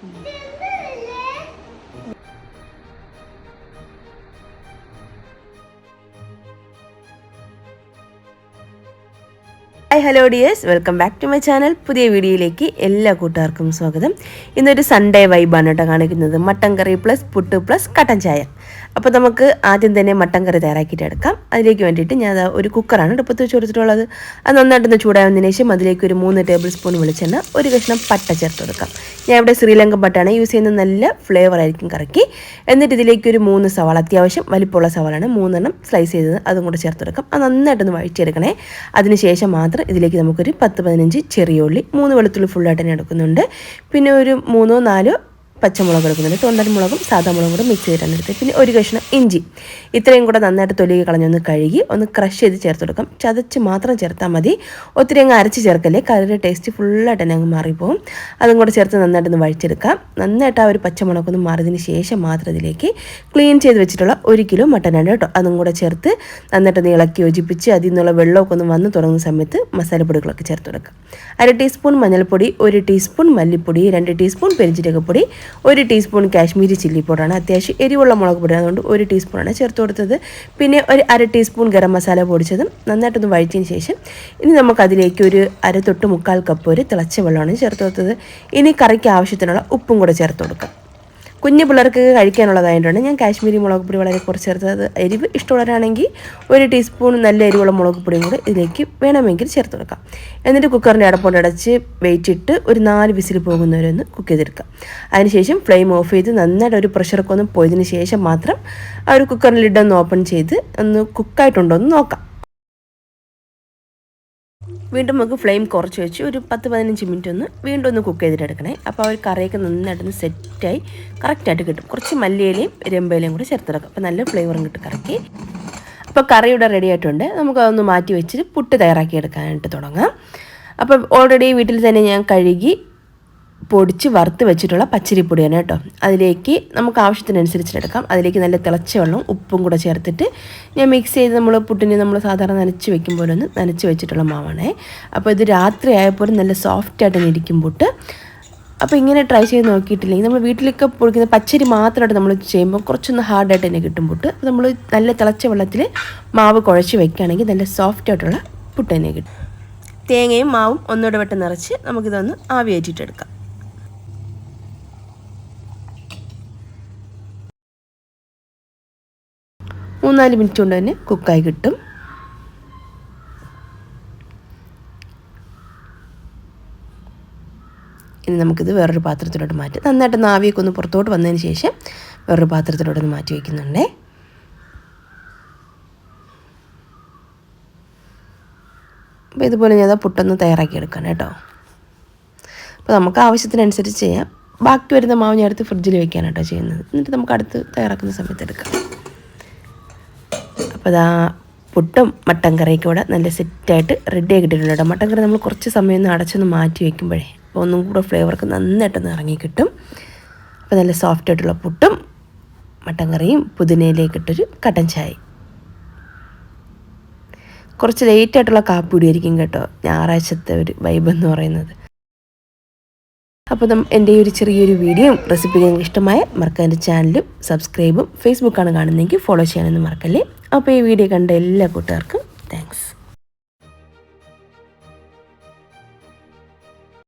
Yeah. Hi hello dears welcome back to my channel പുതിയ വീഡിയോയിലേക്ക് എല്ലാ കൂട്ടുകാർക്കും സ്വാഗതം. ഇന്നൊരു സൺഡേ വൈബാണ് കേട്ടോ കാണിക്കുന്നത്. Mutton curry plus puttu plus കട്ടൻ ചായ. അപ്പോൾ നമുക്ക് ആദ്യം തന്നെ മട്ടൻ കറി തയ്യാറാക്കിയിട്ട് എടുക്കാം. അതിലേക്ക് വേണ്ടിയിട്ട് ഞാൻ ഒരു കുക്കറാണ് അടുപ്പത്ത് വെച്ച് കൊടുത്തിട്ടുള്ളത്. അത് നന്നായിട്ടൊന്ന് ചൂടാവുന്നതിന് ശേഷം അതിലേക്ക് ഒരു മൂന്ന് ടേബിൾ സ്പൂൺ വെളിച്ചെണ്ണ ഒരു കഷ്ണം പട്ട ചേർത്ത് കൊടുക്കാം. ഞാൻ ഇവിടെ ശ്രീലങ്കൻ പട്ടാണ് യൂസ് ചെയ്യുന്ന നല്ല ഫ്ലേവർ ആയിരിക്കും കറക്കി. എന്നിട്ട് ഇതിലേക്ക് ഒരു മൂന്ന് സവാള അത്യാവശ്യം വലിപ്പമുള്ള സവാളാണ് മൂന്നെണ്ണം സ്ലൈസ് ചെയ്തത്. അതും കൂടെ ചേർത്ത് കൊടുക്കാം. അത് നന്നായിട്ടൊന്ന് വഴിച്ചെടുക്കണേ അതിനുശേഷം മാത്രം ഇതിലേക്ക് നമുക്കൊരു പത്ത് പതിനഞ്ച് ചെറിയ ഉള്ളി മൂന്ന് വെളുത്തുള്ളി ഫുള്ളായിട്ട് തന്നെ എടുക്കുന്നുണ്ട്. പിന്നെ ഒരു മൂന്നോ നാലോ പച്ചമുളക് എടുക്കുന്നുണ്ട് തൊണ്ടൻ മുളകും സാധാ മുളകും കൂടെ മിക്സ് ചെയ്തിട്ടാണ് എടുത്തത്. പിന്നെ ഒരു കഷ്ണം ഇഞ്ചി. ഇത്രയും കൂടെ നന്നായിട്ട് തൊലിക്ക് കളഞ്ഞൊന്ന് കഴുകി ഒന്ന് ക്രഷ് ചെയ്ത് ചേർത്ത് കൊടുക്കാം. ചതച്ച് മാത്രം ചേർത്താൽ മതി. ഒത്തിരി അങ്ങ് അരച്ച് ചേർക്കല്ലേ? കറിയുടെ ടേസ്റ്റ് ഫുള്ളായിട്ട് തന്നെ അങ്ങ് മാറിപ്പോവും. അതും കൂടെ ചേർത്ത് നന്നായിട്ടൊന്ന് വഴിച്ചെടുക്കാം നന്നായിട്ട് ആ ഒരു പച്ചമുളകൊന്ന് മാറിയതിന് ശേഷം മാത്രം ഇതിലേക്ക് ക്ലീൻ ചെയ്ത് വെച്ചിട്ടുള്ള ഒരു കിലോ മട്ടൻ മട്ടനാണ് കേട്ടോ. അതും കൂടെ ചേർത്ത് നന്നായിട്ടൊന്ന് ഇളക്കി യോജിപ്പിച്ച് അതിൽ നിന്നുള്ള വെള്ളമൊക്കെ ഒന്ന് വന്ന് തുടങ്ങുന്ന സമയത്ത് മസാലപ്പൊടികളൊക്കെ ചേർത്ത് കൊടുക്കാം. അര ടീസ്പൂൺ മഞ്ഞൾപ്പൊടി ഒരു ടീസ്പൂൺ മല്ലിപ്പൊടി രണ്ട് ടീസ്പൂൺ പെരിഞ്ചീരകപ്പൊടി ഒരു ടീസ്പൂൺ കാശ്മീരി ചില്ലി പൗഡറാണ് അത്യാവശ്യം എരിവുള്ള മുളക് പൊടി അതുകൊണ്ട് ഒരു ടീസ്പൂണാണ് ചേർത്ത് കൊടുത്തത്. പിന്നെ ഒരു അര ടീസ്പൂൺ ഗരം മസാല പൊടിച്ചതും നന്നായിട്ടൊന്ന് വഴിച്ചതിന് ശേഷം ഇനി നമുക്കതിലേക്ക് ഒരു അര തൊട്ട് മുക്കാൽ കപ്പ് ഒരു തിളച്ച വെള്ളമാണ് ചേർത്ത് കൊടുത്തത്. ഇനി കറിക്ക് ആവശ്യത്തിനുള്ള ഉപ്പും കൂടെ ചേർത്ത് കൊടുക്കാം. കുഞ്ഞു പിള്ളേർക്ക് കഴിക്കാനുള്ളതായിട്ടുണ്ട് ഞാൻ കാശ്മീരി മുളക് പൊടി വളരെ കുറച്ച് ചേർത്ത് അത് എരിവ് ഇഷ്ടമുള്ളവരാണെങ്കിൽ ഒരു ടീസ്പൂൺ നല്ല എരിവുള്ള മുളക് പൊടിയും കൂടെ ഇതിലേക്ക് വേണമെങ്കിൽ ചേർത്ത് കൊടുക്കാം. എന്നിട്ട് കുക്കറിന്റെ അടപ്പോണ്ട് അടച്ച് വെയിറ്റ് ഇട്ട് ഒരു നാല് വിസിൽ പോകുന്നവരൊന്ന് കുക്ക് ചെയ്തെടുക്കാം. അതിനുശേഷം ഫ്ലെയിം ഓഫ് ചെയ്ത് നന്നായിട്ട് ഒരു പ്രഷറൊക്കെ ഒന്ന് പോയതിന് ശേഷം മാത്രം ആ ഒരു കുക്കറിന്റെ ലിഡ് ഒന്ന് ഓപ്പൺ ചെയ്ത് ഒന്ന് കുക്കായിട്ടുണ്ടോ എന്ന് നോക്കാം. വീണ്ടും നമുക്ക് ഫ്ലെയിം കുറച്ച് വെച്ച് ഒരു പത്ത് പതിനഞ്ച് മിനിറ്റ് ഒന്ന് വീണ്ടും ഒന്ന് കുക്ക് ചെയ്തിട്ട് എടുക്കണേ. അപ്പോൾ ആ ഒരു കറിയൊക്കെ നന്നായിട്ടൊന്ന് സെറ്റായി കറക്റ്റായിട്ട് കിട്ടും. കുറച്ച് മല്ലിയിലയും രമ്പയിലയും കൂടി ചേർത്തെടുക്കാം അപ്പോൾ നല്ല ഫ്ലേവറും കിട്ടും കറക്കി. അപ്പോൾ കറി ഇവിടെ റെഡി ആയിട്ടുണ്ട്. നമുക്ക് അതൊന്ന് മാറ്റി വെച്ചിട്ട് പുട്ട് തയ്യാറാക്കി എടുക്കാനായിട്ട് തുടങ്ങാം. അപ്പോൾ ഓൾറെഡി വീട്ടിൽ തന്നെ ഞാൻ കഴുകി പൊടിച്ച് വറുത്ത് വെച്ചിട്ടുള്ള പച്ചരിപ്പൊടിയാണ് കേട്ടോ. അതിലേക്ക് നമുക്ക് ആവശ്യത്തിനനുസരിച്ചിട്ടെടുക്കാം അതിലേക്ക് നല്ല തിളച്ച വെള്ളവും ഉപ്പും കൂടെ ചേർത്തിട്ട് ഞാൻ മിക്സ് ചെയ്ത് നമ്മൾ പുട്ടിന് നമ്മൾ സാധാരണ നനച്ച് വെക്കും പോലെ ഒന്ന് നനച്ച് വെച്ചിട്ടുള്ള മാവാണേ. അപ്പോൾ ഇത് രാത്രി ആയപ്പോൾ നല്ല സോഫ്റ്റ് ആയിട്ട് പുട്ട്. അപ്പോൾ ഇങ്ങനെ ട്രൈ ചെയ്ത് നോക്കിയിട്ടില്ലെങ്കിൽ നമ്മൾ വീട്ടിലൊക്കെ പൊടിക്കുന്ന പച്ചരി മാത്രമായിട്ട് നമ്മൾ ചെയ്യുമ്പോൾ കുറച്ചൊന്ന് ഹാർഡായിട്ട് തന്നെ അപ്പോൾ നമ്മൾ നല്ല തിളച്ച വെള്ളത്തിൽ മാവ് കുഴച്ച് വെക്കുകയാണെങ്കിൽ നല്ല സോഫ്റ്റ് ആയിട്ടുള്ള പുട്ട് തന്നെ കിട്ടും. തേങ്ങയും മാവും ഒന്നുകൂടെ വെട്ട് നിറച്ച് നമുക്കിതൊന്ന് ആവിയേറ്റിട്ടെടുക്കാം മൂന്നാൽ മിനിറ്റ് കൊണ്ട് തന്നെ കുക്കായി കിട്ടും. ഇനി നമുക്കിത് വേറൊരു പാത്രത്തിലോട്ട് മാറ്റി. നന്നായിട്ട് നാവിയൊക്കെ ഒന്ന് പുറത്തോട്ട് വന്നതിന് ശേഷം വേറൊരു പാത്രത്തിലോട്ട് ഒന്ന് മാറ്റി വയ്ക്കുന്നുണ്ടേ. അപ്പോൾ ഇതുപോലെ ഞാൻ പുട്ടൊന്ന് തയ്യാറാക്കി എടുക്കണം കേട്ടോ. അപ്പോൾ നമുക്ക് ആവശ്യത്തിനനുസരിച്ച് ചെയ്യാം. ബാക്കി വരുന്ന മാവ് ഞാൻ എടുത്ത് ഫ്രിഡ്ജിൽ വെക്കാനാണ് കേട്ടോ ചെയ്യുന്നത്. എന്നിട്ട് നമുക്ക് അടുത്ത് തയ്യാറാക്കുന്ന സമയത്ത് എടുക്കാം. അപ്പോൾ അതാ പുട്ടും മട്ടൻ കറിയൊക്കെ ഇവിടെ നല്ല സെറ്റായിട്ട് റെഡി ആക്കിയിട്ടുണ്ട് മട്ടൻ കറി നമ്മൾ കുറച്ച് സമയം ഒന്ന് അടച്ചൊന്ന് മാറ്റി വെക്കുമ്പോഴേ അപ്പോൾ ഒന്നും കൂടെ ഫ്ലേവർക്ക് നന്നായിട്ടൊന്ന് ഇറങ്ങി കിട്ടും. അപ്പോൾ നല്ല സോഫ്റ്റ് ആയിട്ടുള്ള പുട്ടും മട്ടൻ കറിയും പുതിനയിലേക്ക് ഇട്ടൊരു കട്ടൻ ചായ. കുറച്ച് ലേറ്റായിട്ടുള്ള ആയിട്ടുള്ള കൂടിയായിരിക്കും കേട്ടോ. ഞായറാഴ്ചത്തെ ഒരു വൈബ് എന്ന് പറയുന്നത്. അപ്പോൾ എന്റെ ഒരു ചെറിയൊരു വീഡിയോയും റെസിപ്പി നിങ്ങൾക്ക് ഇഷ്ടമായ മറക്കാൻ എന്റെ ചാനലും സബ്സ്ക്രൈബും ഫേസ്ബുക്കാണ് കാണുന്നതെങ്കിൽ ഫോളോ ചെയ്യാനൊന്നും മറക്കല്ലേ? അപ്പോൾ ഈ വീഡിയോ കണ്ട എല്ലാ കൂട്ടുകാർക്കും